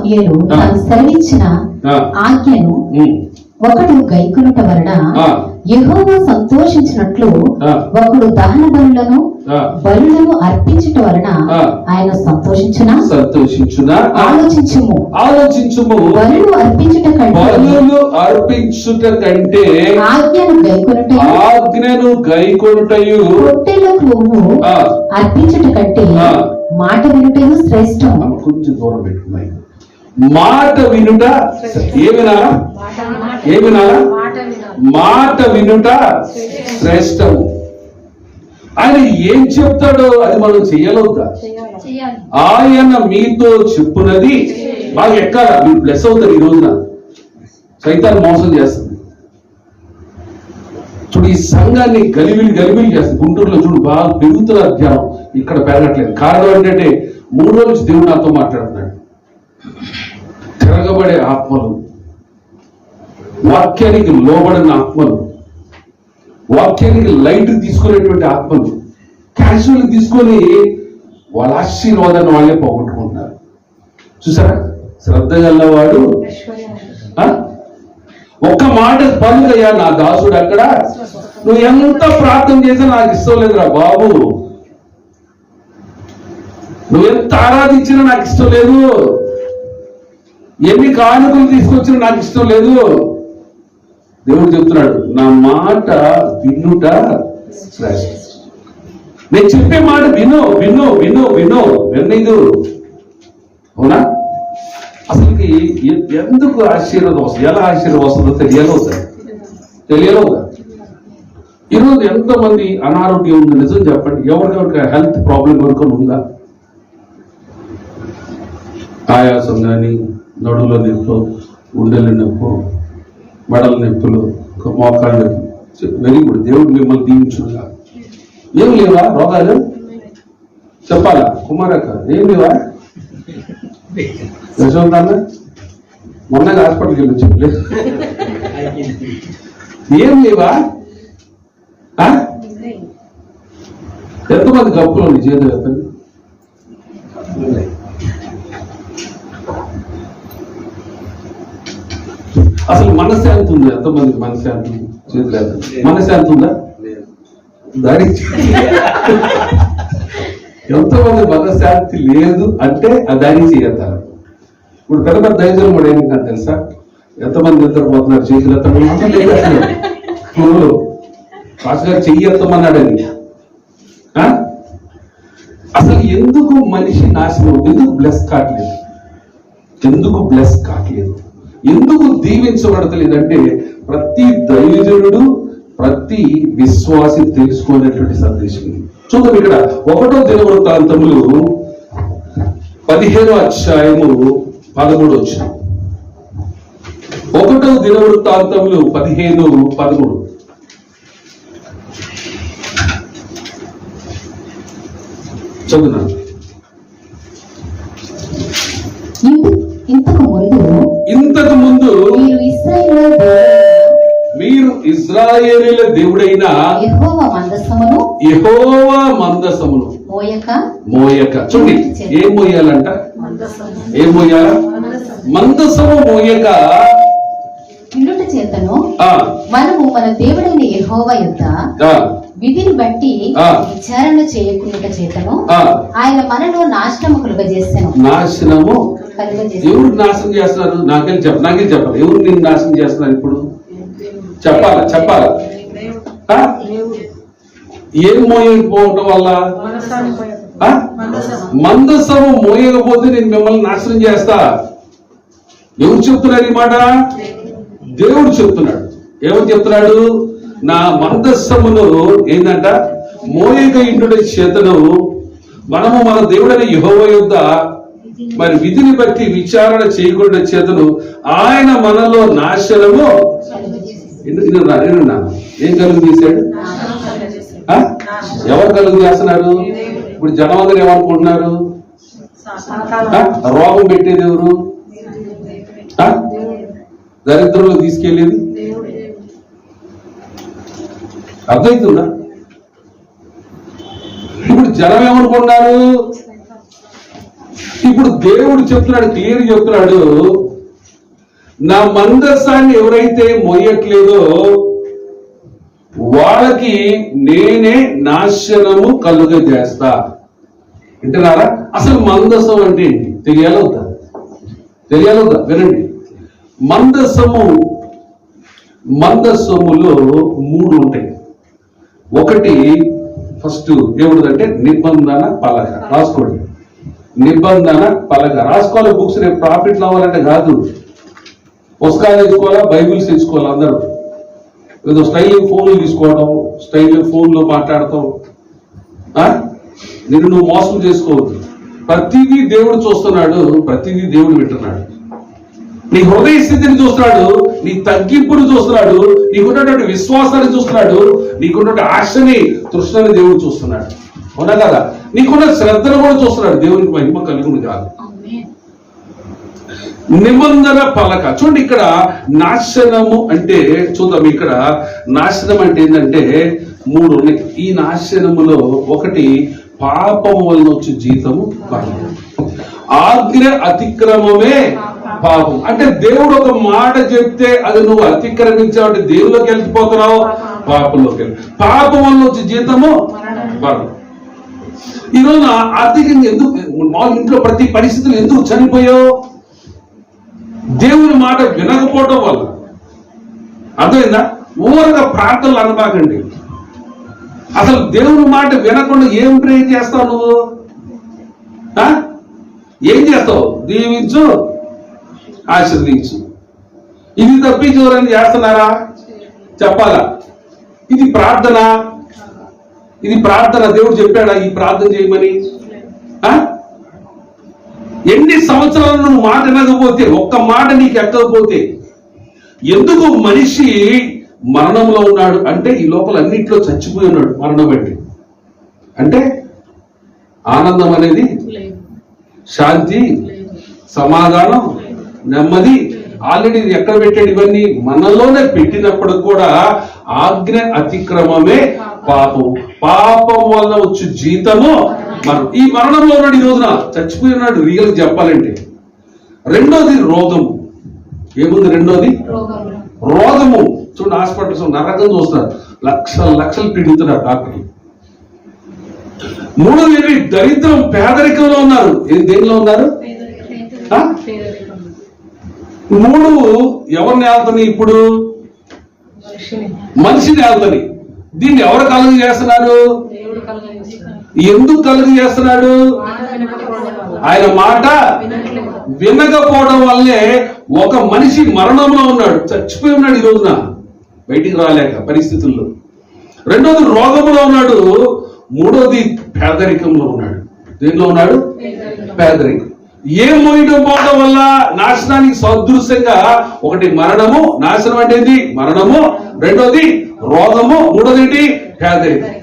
సమయలు తాను సెలవిచ్చిన ఆజ్ఞను ఒకడు గైకొనుట వలన యెహోవా సంతోషించినట్లు. ఒకడు దహన బలులను బలులను అర్పించుట వలన. ఆయన సంతోషించునా? సంతోషించునా? ఆలోచించుము. ఆలోచించుము. బలులు అర్పించుట కంటే బలులు అర్పించుట కంటే ఆజ్ఞను గైకొనుట ఆజ్ఞను గైకొనుటయు. పొట్టెల క్రొవ్వు అర్పించుట కంటే. మాట వినుటయు శ్రేష్టం. కొంచెం దూరం పెట్టుకున్నాయి మాట వినుట ఏ వినాలా మాట వినుట శ్రేష్టము. ఆయన ఏం చెప్తాడో అది మనం చెయ్యలవుతా ఆయన మీతో చెప్పున్నది బాగా ఎక్కడ మీరు బ్లెస్ అవుతారు ఈ రోజున. సైతాన్ని మోసం చేస్తుంది. చూడు ఈ సంఘాన్ని గలిబిలి గలిబిలి చేస్తుంది. గుంటూరులో చూడు బాగా పెరుగుతున్నారు అధ్యాయం. ఇక్కడ పెరగట్లేదు. కారణం ఏంటంటే మూడు రోజులు దేవుడు నాతో మాట్లాడుతున్నాడు. తిరగబడే ఆత్మలు వాక్యానికి లోబడిన ఆత్మలు వాక్యానికి లైట్ తీసుకునేటువంటి ఆత్మలు క్యాషువల్ తీసుకొని వాళ్ళ ఆశీర్వాదాన్ని వాళ్ళే పోగొట్టుకుంటున్నారు. చూసారా? శ్రద్ధ గల్లవాడు ఆ? ఒక్క మాట పలుకయ్యా నా దాసుడు అక్కడ. నువ్వు ఎంత ప్రార్థన చేసినా నాకు ఇష్టం లేదురా బాబు. నువ్వు ఎంత ఆరాధించినా నాకు ఇష్టం లేదు. ఎన్ని కానుకలు తీసుకొచ్చినా నాకు ఇష్టం లేదు. దేవుడు చెప్తున్నాడు నా మాట వినుట నేను చెప్పే మాట విను విను విను విను విన్నీదు అవునా? అసలుకి ఎందుకు ఆశీర్వాదం వస్తుంది? ఎలా ఆశీర్వాదం వస్తుందో తెలియాలో తెలియాలో ఈరోజు ఎంతమంది అనారోగ్యం ఉంది నిజం చెప్పండి. ఎవరికెవరికి హెల్త్ ప్రాబ్లం ఎవరికొని ఉందా? ఆయాసం కానీ నడువులో నొప్పు గుండెల నొప్పు మెడల నొప్పులు మోకాళ్ళ నొప్పి వెరీ గుడ్ దేవుడు మిమ్మల్ని దీవించుగా ఏం లేవా రోగాలు? చెప్పాలా? కుమారక్క ఏం లేవా? యశవంతాన్న మొన్నగా హాస్పిటల్కి వెళ్ళి చెప్పలేదు ఏం లేవా? ఎంతమంది గప్పులు ఉంది చేతులు చెప్పండి అసలు మనశ్శాంతి ఉంది ఎంతమందికి మనశ్శాంతి ఉంది? చేతులు ఎత్తండి. మనశ్శాంతి ఉందా దాని ఎంతమంది మనశ్శాంతి లేదు అంటే ఆ దాడి చేయతారు ఇప్పుడు పెద్ద పెద్ద దైవజనం కూడా నాకు తెలుసా ఎంతమంది నిద్రపోతున్నారు చేతులు. స్కూల్లో పాస్ గారు చెయ్యి ఎత్తమన్నాడని ఆ? అసలు ఎందుకు మనిషి నాశనం? ఎందుకు బ్లెస్ కావట్లేదు ఎందుకు బ్లెస్ కావట్లేదు ఎందుకు దీవించబడతలేదంటే ప్రతి దైవజనుడు ప్రతి విశ్వాసి తెలుసుకునేటువంటి సందేశం చూద్దాం ఇక్కడ ఒకటో దినవృత్తాంతములు పదిహేను అధ్యాయము పదమూడు వచ్చిన. ఒకటో దినవృత్తాంతములు పదిహేను పదమూడు. చదువునా? ఇంతకు ఇజ్రాయేలీల దేవుడైన యెహోవా మందసమును? యెహోవా మందసమును. మోయక? మోయక. చూడండి ఏం మోయాలంట? ఏం మోయాల? మందసము. మోయక. పిల్లుట చేతను ఆ, మనము మన దేవుడైన యెహోవా యొక్క ఆ, విధిని బట్టి. విచారణ చేయకుండా చేతను ఆ, ఆయన మనలో నాశనము కలుగజేసాను. నాశనము? కలుగజేసాను. ఎవరు నాశనం చేస్తున్నారు? నాకెళ్ళి చెప్ప నాకెళ్ళి చెప్పాలి? ఎవరు నేను నాశనం చేస్తున్నారు ఇప్పుడు? చెప్పాలి చెప్పాలి. ఆ? ఏం మోయకపోవటం వల్ల? ఆ? మందసము మోయకపోతే నేను మిమ్మల్ని నాశనం చేస్తా. ఎవరు చెప్తున్నారు ఈ మాట? దేవుడు చెప్తున్నాడు. ఏమని చెప్తున్నాడు? నా మందస్సమును ఏంటంట మోయక ఇంటుడి చేతను మనము మన దేవుడైన యెహోవా యొద్ద మరి విధిని బట్టి విచారణ చేయకుండా చేతను ఆయన మనలో నాశనము ఎందుకు అడిగినా ఏం కలుగు చేశాడు ఆ? ఎవరు కలుగు చేస్తున్నారు? ఇప్పుడు జనం అందరూ ఏమనుకుంటున్నారు? ఆ? రోగం పెట్టేది ఎవరు? ఆ? దరిద్రంలో తీసుకెళ్ళేది? అర్థమవుతుందా ఇప్పుడు జనం ఏమనుకుంటున్నారు? ఇప్పుడు దేవుడు చెప్తున్నాడు క్లియర్ చెప్తున్నాడు. నా మందస్సాన్ని ఎవరైతే మొయ్యట్లేదో వాళ్ళకి నేనే నాశనము కలుగజేస్తా. వింటున్నారా? అసలు మందసం అంటే ఏంటి? తెలియాలవుతా తెలియాలవుతా వినండి. మందసము మందసములో మూడు ఉంటాయి. ఒకటి ఫస్ట్ ఏముందంటే నిబంధన పలక. రాసుకోండి. నిబంధన పలక. రాసుకోవాలి బుక్స్ రేపు ప్రాఫిట్ అవ్వాలంటే కాదు. పుస్తకాలు తెచ్చుకోవాలా? బైబిల్స్ తెచ్చుకోవాలి? అందరూ. ఏదో స్టైల్ ఫోన్లు తీసుకోవడం స్టైల్ ఫోన్లో మాట్లాడటం. ఆ? నిన్ను నువ్వు మోసం చేసుకోవద్దు. ప్రతిదీ దేవుడు చూస్తున్నాడు ప్రతిదీ దేవుడు వింటున్నాడు. నీ హృదయ స్థితిని చూస్తున్నాడు నీ తగ్గింపును చూస్తున్నాడు నీకున్నటువంటి విశ్వాసాన్ని చూస్తున్నాడు నీకున్నటువంటి ఆశని తృష్ణని దేవుడు చూస్తున్నాడు. అవునా కదా? నీకున్న శ్రద్ధను కూడా చూస్తున్నాడు. దేవునికి మహిమ కలుగుడు కాదు నిబంధన పలక. చూడండి ఇక్కడ నాశనము అంటే చూద్దాం ఇక్కడ. నాశనం అంటే ఏంటంటే మూడు ఉన్నాయి. ఈ నాశనములో ఒకటి పాపం వలన వచ్చే జీతము పాపం. ఆజ్ఞ అతిక్రమమే పాపం. అంటే దేవుడు ఒక మాట చెప్తే అది నువ్వు అతిక్రమించావు అంటే దేవులోకి వెళ్ళిపోతున్నావు పాపంలోకి వెళ్ళి. పాపం వల్ల వచ్చే జీతము మరణం ఈ రోజున ఆర్థికంగా ఎందుకు మా ఇంట్లో ప్రతి పరిస్థితులు ఎందుకు చనిపోయావు? దేవుని మాట వినకపోవటం వల్ల. అర్థమైందా? ఊరగా ప్రార్థనలు అనబాకండి. అసలు దేవుని మాట వినకుండా ఏం ప్రే చేస్తావు నువ్వు? ఆ? ఏం చేస్తావు? దీవించు ఆశీర్వదించు. ఇది తప్పించి చేస్తున్నారా? చెప్పాలా? ఇది ప్రార్థన. ఇది ప్రార్థన దేవుడు చెప్పాడా? ఈ ప్రార్థన చేయమని? ఎన్ని సంవత్సరాలు నువ్వు మాట వినకపోతే ఒక్క మాట నీకు ఎక్కకపోతే ఎందుకు మనిషి మరణంలో ఉన్నాడు? అంటే ఈ లోపల అన్నింటిలో చచ్చిపోయి ఉన్నాడు మరణం అంటే. అంటే ఆనందం అనేది శాంతి సమాధానం నెమ్మది. ఆల్రెడీ ఎక్కడ పెట్టాడు ఇవన్నీ? మనలోనే పెట్టినప్పుడు కూడా ఆజ్ఞ అతిక్రమమే పాపం. పాపం వల్ల వచ్చు జీతము మనం ఈ మరణంలో ఉన్నాడు ఈ రోజున. చచ్చిపోయి ఉన్నాడు. రియల్ చెప్పాలంటే. రెండోది రోగము. ఏముంది రెండోది? రోగము. చూడండి హాస్పిటల్స్ నరకం చూస్తున్నారు లక్షల లక్షలు పిండుతున్నారు డాక్టర్లు. మూడోది ఏంటి? దరిద్రం పేదరికంలో ఉన్నారు. ఏ- దేనిలో ఉన్నారు? మూడు ఎవరిని వెళ్తాయి ఇప్పుడు? మనిషిని. వెళ్తాయి దీన్ని ఎవరు కలుగు చేస్తున్నారు? ఎందుకు కలుగు చేస్తున్నాడు? ఆయన మాట వినకపోవడం వల్లే ఒక మనిషి మరణంలో ఉన్నాడు. చచ్చిపోయి ఉన్నాడు ఈ రోజున. బయటికి రాలేక పరిస్థితుల్లో. రెండోది రోగంలో ఉన్నాడు. మూడోది పేదరికంలో ఉన్నాడు. దేనిలో ఉన్నాడు? పేదరికం. ఏ మోయడం పోవడం వల్ల నాశనానికి సదృశ్యంగా ఒకటి మరణము నాశనం అంటే మరణము. రెండోది రోగము. మూడోది ఏంటి? పేదరికం.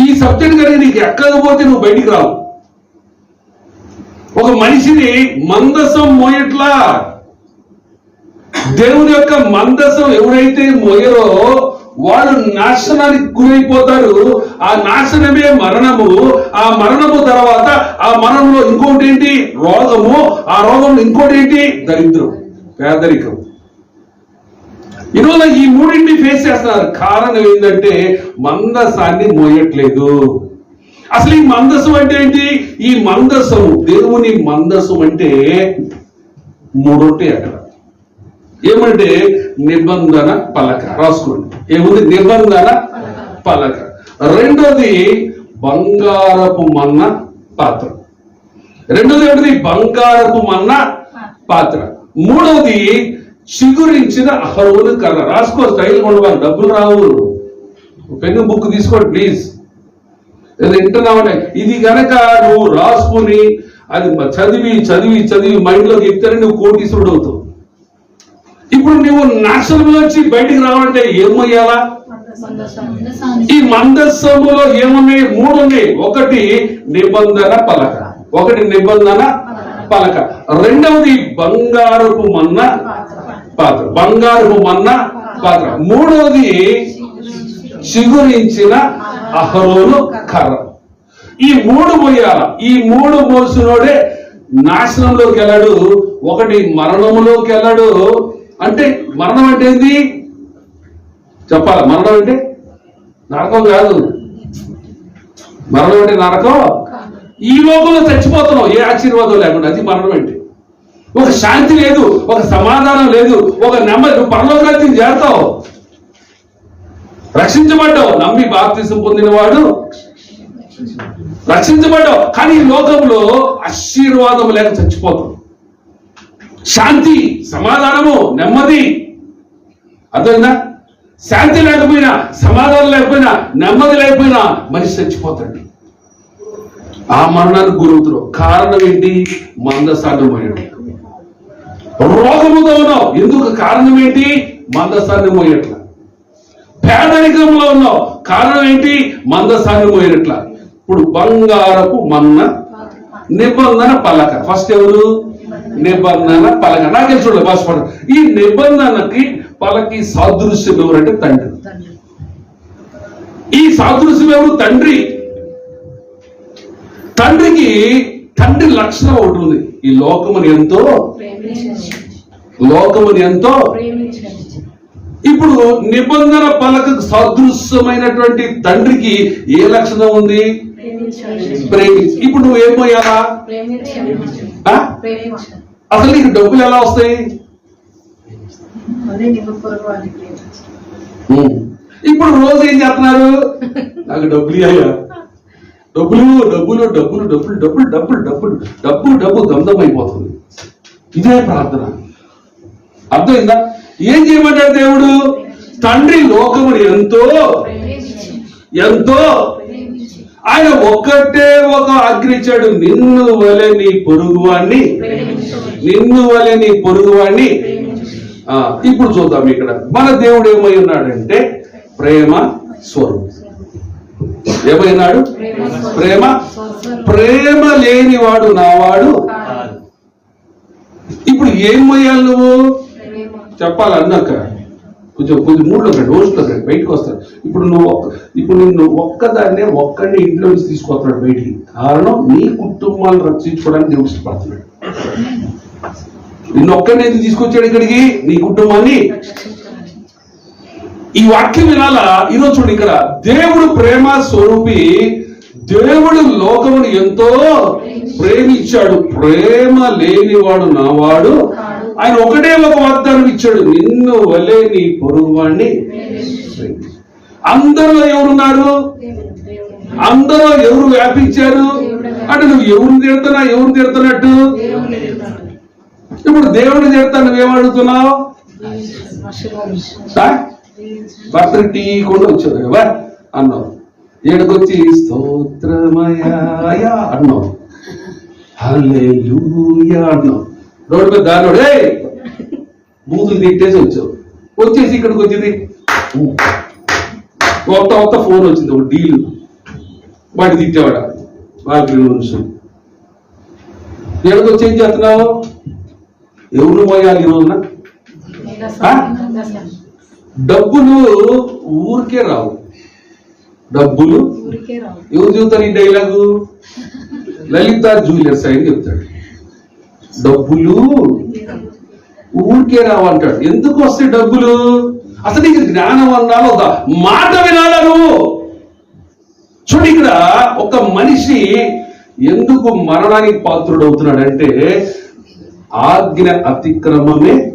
ఈ సబ్జెక్ట్ కానీ నీకు ఎక్కకపోతే నువ్వు బయటికి రావు. ఒక మనిషిని మందసం మోయట్లా? దేవుని యొక్క మందసం ఎవరైతే మోయరో వాడు నాశనానికి గురైపోతారు. ఆ నాశనమే మరణము. ఆ మరణము తర్వాత ఆ మరణంలో ఇంకోటి ఏంటి? రోగము. ఆ రోగంలో ఇంకోటి ఏంటి? దరిద్రం. పేదరికం. ఈరోజు ఈ మూడింటిని ఫేస్ చేస్తున్నారు. కారణం ఏంటంటే మందసాన్ని మోయట్లేదు. అసలు ఈ మందసం అంటే ఏంటి? ఈ మందసం దేవుని మందసం అంటే మూడొంటే అక్కడ. ఏమంటే నిబంధన పలక. రాసుకోండి. ఏముంది? నిబంధన పలక. రెండోది బంగారపు మన్న పాత్ర. రెండోది ఏమిటి బంగారపు మన్న పాత్ర. మూడవది చిగురించిన అహరోను కర్ర. రాసుకో స్టైల్ కొండవాలి డబ్బులు రావు. పెన్ను బుక్ తీసుకోండి ప్లీజ్. వింటున్నావు ఇది గనక నువ్వు రాసుకుని అది చదివి చదివి చదివి మైండ్లోకి ఎక్కితేనే నువ్వు కోటీశ్వరుడు అవుతావు. ఇప్పుడు నువ్వు నాశనంలోంచి బయటికి రావాలంటే ఏమయ్యాలా? ఈ మందస్సములో ఏమున్నాయి? మూడు ఉన్నాయి ఒకటి నిబంధన పలక. ఒకటి నిబంధన పలక. రెండవది బంగారపు మన్న. పాత్ర. బంగారు మన్న పాత్ర. మూడవది చిగురించిన అహరోను కర్ర. ఈ మూడు మోయాల ఈ మూడు మోసినోడే నాశనంలోకి వెళ్ళడు. ఒకటి మరణములోకి వెళ్ళాడు అంటే మరణం అంటే ఏంది? చెప్పాలి? మరణం అంటే నరకం కాదు. మరణం అంటే నరకం? ఈ లోపల చచ్చిపోతున్నాం. ఏ ఆశీర్వాదం లేకుండా. అది మరణం అంటే. ఒక శాంతి లేదు ఒక సమాధానం లేదు ఒక నెమ్మది. నువ్వు పరలోకానికి చేరతావు. రక్షించబడ్డావు. నమ్మి బాప్తిసం పొందినవాడు రక్షించబడ్డావు. కానీ ఈ లోకంలో ఆశీర్వాదం లేక చచ్చిపోతాం శాంతి సమాధానము నెమ్మది. అర్థమైందా? శాంతి లేకపోయినా సమాధానం లేకపోయినా నెమ్మది లేకపోయినా మనిషి చచ్చిపోతాడు. ఆ మరణానికి గురవుతున్నావు కారణం ఏంటి? మందసాన్ని మోయడం రోగముతో ఉన్నావు. ఎందుకు కారణం ఏంటి మందస్థాన్ని మోయట్ల. పేదరికంలో ఉన్నావు. కారణం ఏంటి మందస్థాన్ని పోయినట్ల ఇప్పుడు బంగారపు మన్న నిబంధన పలక. ఫస్ట్ ఎవరు? నిబంధన పలక. నాకే చూడలేదు ఫస్ట్ ఈ నిబంధనకి పలకి సాదృశ్యం ఎవరంటే తండ్రి. ఈ సాదృశ్యం ఎవరు? తండ్రి. తండ్రికి తండ్రి లక్షణం ఒకటి ఉంది. ఈ లోకముని ఎంతో లోకముని ఎంతో ఇప్పుడు నిబంధన పలకకు సదృశ్యమైనటువంటి తండ్రికి ఏ లక్షణం ఉంది? ప్రేమించి ఇప్పుడు నువ్వు ఏం పోయాలా? అసలు నీకు డబ్బులు ఎలా వస్తాయి. ఇప్పుడు రోజు ఏం చేస్తున్నారు? నాకు డబ్బులు ఇయ్యాయా డబ్బులు డబ్బులు డబ్బులు డబ్బులు డబ్బులు డబ్బులు డబ్బులు డబ్బు డబ్బు గంధం అయిపోతుంది ఇదే ప్రార్థన అర్థమైందా ఏం చేయమంటాడు దేవుడు తండ్రి లోకముడు ఎంతో ఎంతో ఆయన ఒక్కటే ఒక ఆజ్ఞ నిన్ను వలె నీ పొరుగువాణ్ణి నిన్ను వలె నీ పొరుగువాణ్ణి ఇప్పుడు చూద్దాం ఇక్కడ మన దేవుడు ఏమై ఉన్నాడంటే ప్రేమ స్వరూపం ఏమైనాడు? ప్రేమ. ప్రేమ లేనివాడు నావాడు ఇప్పుడు ఏం మొయ్యాలి నువ్వు? చెప్పాలి అన్నాక కొంచెం కొంచెం మూడులో రండి రోజులో రండి బయటకు వస్తాడు ఇప్పుడు నువ్వు ఒక్క ఇప్పుడు నిన్ను ఒక్కదాన్నే ఒక్కడిని ఇంట్లో నుంచి తీసుకొస్తున్నాడు బయటికి. కారణం నీ కుటుంబాన్ని రక్షించుకోవడానికి దేవుడు ఇష్టపడుతున్నాడు. నిన్ను ఒక్కడిని తీసుకొచ్చాడు ఇక్కడికి? నీ కుటుంబాన్ని ఈ వాక్యం వినాలా? ఈరోజు చూడు ఇక్కడ. దేవుడు ప్రేమ స్వరూపి దేవుడు లోకమును ఎంతో ప్రేమించాడు. ప్రేమ లేనివాడు నావాడు. ఆయన ఒకటే ఒక వాగ్దానం ఇచ్చాడు. నిన్ను వలే నీ పొరుగువాణ్ణి. అందరిలో ఎవరున్నారు? అందరూ ఎవరు వ్యాపించారు? అంటే నువ్వు ఎవరిని తిడుతున్నా ఎవరిని తిడుతున్నట్టు ఇప్పుడు దేవుడిని తిడతా నువ్వేం అడుగుతున్నావు? ఆ? భర్తకి టీ కూడా వచ్చాడు కదా అన్నావు ఏడుకొచ్చి స్తోత్రమయాయ అన్నావు హల్లెలూయా అన్నావు రోడ్డు మీద ఏ బూతులు తిట్టేసి వచ్చావు వచ్చేసి ఇక్కడికి వచ్చింది. కొత్త కొత్త ఫోన్ వచ్చింది ఒక డీల్. వాటి తిట్టేవాడ? వాటి నుంచి ఏడుకొచ్చి ఏం చేస్తున్నావు? ఎవరు పోయాలి ఈ రోజున? ఆ? డబ్బులు ఊరికే రావు. డబ్బులు? రావు. ఎవరు చెబుతారు ఈ డైలాగు? లలిత జూలియర్స్ అని చెప్తాడు. డబ్బులు ఊరికే రావంటాడు ఎందుకు వస్తాయి డబ్బులు? అసలు నీకు జ్ఞానం అన్నాలో? మాట వినాలా నువ్వు? చూడు ఇక్కడ ఒక మనిషి ఎందుకు మరణానికి పాత్రుడు అవుతున్నాడంటే ఆజ్ఞ అతిక్రమమే